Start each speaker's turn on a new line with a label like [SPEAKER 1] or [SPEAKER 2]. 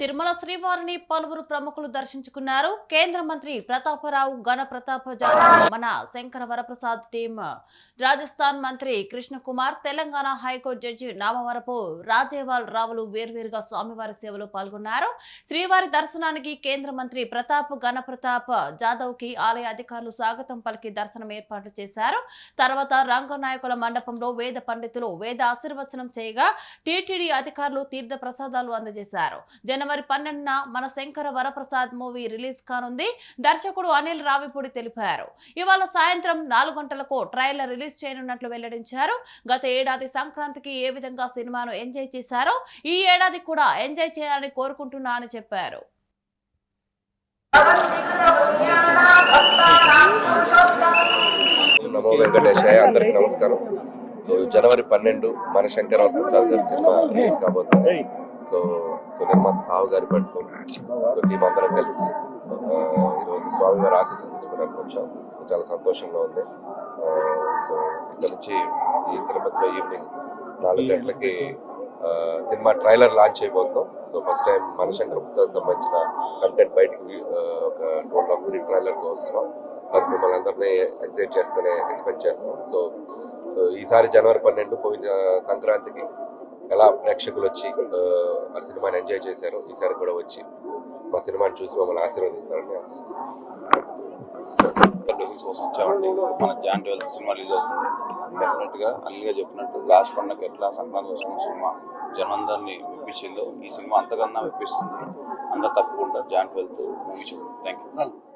[SPEAKER 1] తిరుమల శ్రీవారిని పలువురు ప్రముఖులు దర్శించుకున్నారు. కేంద్ర మంత్రి ప్రతాపరావు గణ ప్రతాప జాదవ్ మన శంకర వరప్రసాద్ టీం. రాజస్థాన్ మంత్రి Krishna Kumar Telangana high court judge Namavarapu Rajewal రావులు వేర్వేరుగా స్వామివారి సేవలో పాల్గొన్నారు. శ్రీవారి దర్శనానికి కేంద్ర మంత్రి ప్రతాప్ గణ ప్రతాప్ జాదవ్కి ఆలయ అధికారులు స్వాగతం పలికి దర్శనం ఏర్పాట్లు చేశారు. తర్వాత రంగనాయకుల మండపంలో వేద పండితులు వేద ఆశీర్వచనం చేయగా టీటీడీ అధికారులు తీర్థ ప్రసాదాలు అందజేశారు. జనవరి పన్నెండున మన శంకర వరప్రసాద్ మూవీ రిలీజ్ కానుంది. దర్శకుడు అనిల్ రావిపూడి తెలిపారు. ఇవాళ సాయంత్రం నాలుగు గంటలకు ట్రైలర్ రిలీజ్ చేయనున్నట్లు వెల్లడించారు. గత ఏడాది సంక్రాంతికి ఏ విధంగా సినిమాను ఎంజాయ్ చేశారో ఈ ఏడాది కూడా ఎంజాయ్ చేయాలని కోరుకుంటున్నా అని చెప్పారు.
[SPEAKER 2] నమో వెంకటేశాయ అందరికి నమస్కారం. సో జనవరి పన్నెండు మన శంకర ప్రసాద్ గారి సినిమా రిలీజ్ కాబోతుంది. సో సో నిర్మాత సాహు గారి పట్టుతో సో టీం అందరం కలిసి ఈరోజు స్వామివారి ఆశీస్సులు తీసుకోవడానికి వచ్చాం. చాలా సంతోషంగా ఉంది. సో ఇక్కడ నుంచి ఈ తిరుపతిలో ఈవినింగ్ నాలుగు గంటలకి సినిమా ట్రైలర్ లాంచ్ అయిపోతున్నాం సో ఫస్ట్ టైం మన శంకర ప్రసాద్ సంబంధించిన కంటెంట్ బయటికి ఒక టూ అండ్ హాఫ్ మినిట్ ట్రైలర్తో వస్తున్నాం. అది మిమ్మల్ని అందరినీ ఎక్సైట్ చేస్తూనే ఎక్స్పెక్ట్ చేస్తున్నాం. సో సో ఈసారి జనవరి పన్నెండు పోయిన సంక్రాంతికి ఎలా ప్రేక్షకులు వచ్చి ఆ, సినిమాని ఎంజాయ్ చేశారు ఈసారి కూడా వచ్చి మా సినిమాని చూసి మమ్మల్ని ఆశీర్వదిస్తారని ఆశిస్తున్నాను
[SPEAKER 3] రిలీజ్ వచ్చామండి మన జాన్ ట్వెల్త్ సినిమా రిలీజ్ అవుతుంది అల్లిగా చెప్పినట్టు లాస్ట్ పండగ ఎట్లా సంక్రాంతి వస్తున్న సినిమా జనందరినీ మెప్పించిందో ఈ సినిమా అంతకన్నా మెప్పిస్తుంది అందరు తప్పకుండా జాన్ ట్వెల్త్ మూవీ చూడండి థ్యాంక్ యూ